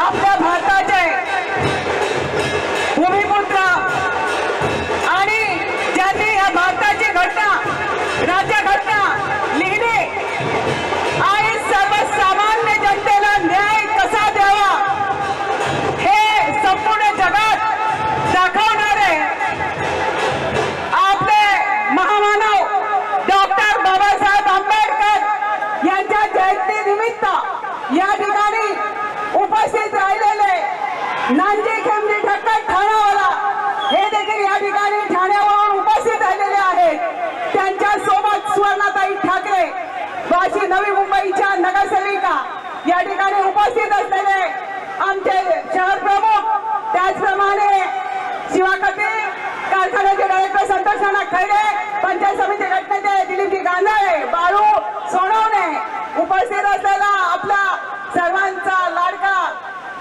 आपल्या भारताचे भूमिपुत्र आणि ज्यांनी या भारताची घटना राज्यघटना लिहिली आणि सर्वसामान्य जनतेला न्याय कसा द्यावा हे संपूर्ण जगात दाखवणारे आपले महामानव डॉक्टर बाबासाहेब आंबेडकर यांच्या जयंतीनिमित्त या ठिकाणी उपस्थित राहिलेले नांजी खेमजी ठक्कर ठाण्यावाला हे देखील या ठिकाणी ठाण्यावरून उपस्थित राहिलेले आहेत. त्यांच्यासोबत सुवर्णाताई ठाकरे वाशी नवी मुंबईच्या नगरसेविका या ठिकाणी उपस्थित असलेले आमचे शहर प्रमुख त्याचप्रमाणे शिवाखते कारखान्याचे डायरेक्टर संतोष नाना खैरे पंचायत समिती गटनेते दिलीपजी गांधाळे बाळू सोनवणे उपस्थित असलेला आपला सर्वांचा लाडका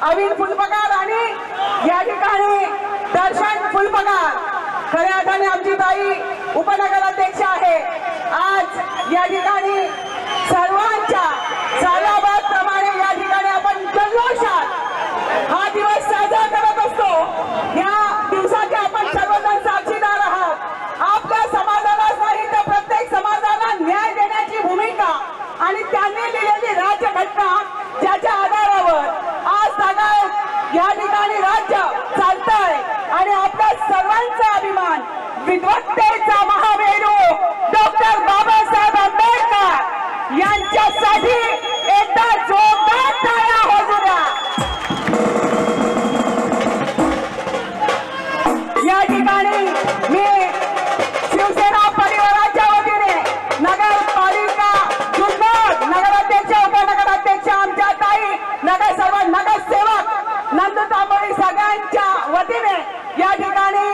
अविन फुलपगार आणि या ठिकाणी दर्शन फुलपगार खऱ्या अर्थाने उपनगराध्यक्ष आहे. आज या ठिकाणी सर्वांच्या मी शिवसेना परिवाराच्या वतीने नगरपालिका जुन्नर नगराध्यक्ष उपनगराध्यक्ष आमच्या ताई नगरसेवक नगरसेवक नंदू सगळ्यांच्या वतीने या ठिकाणी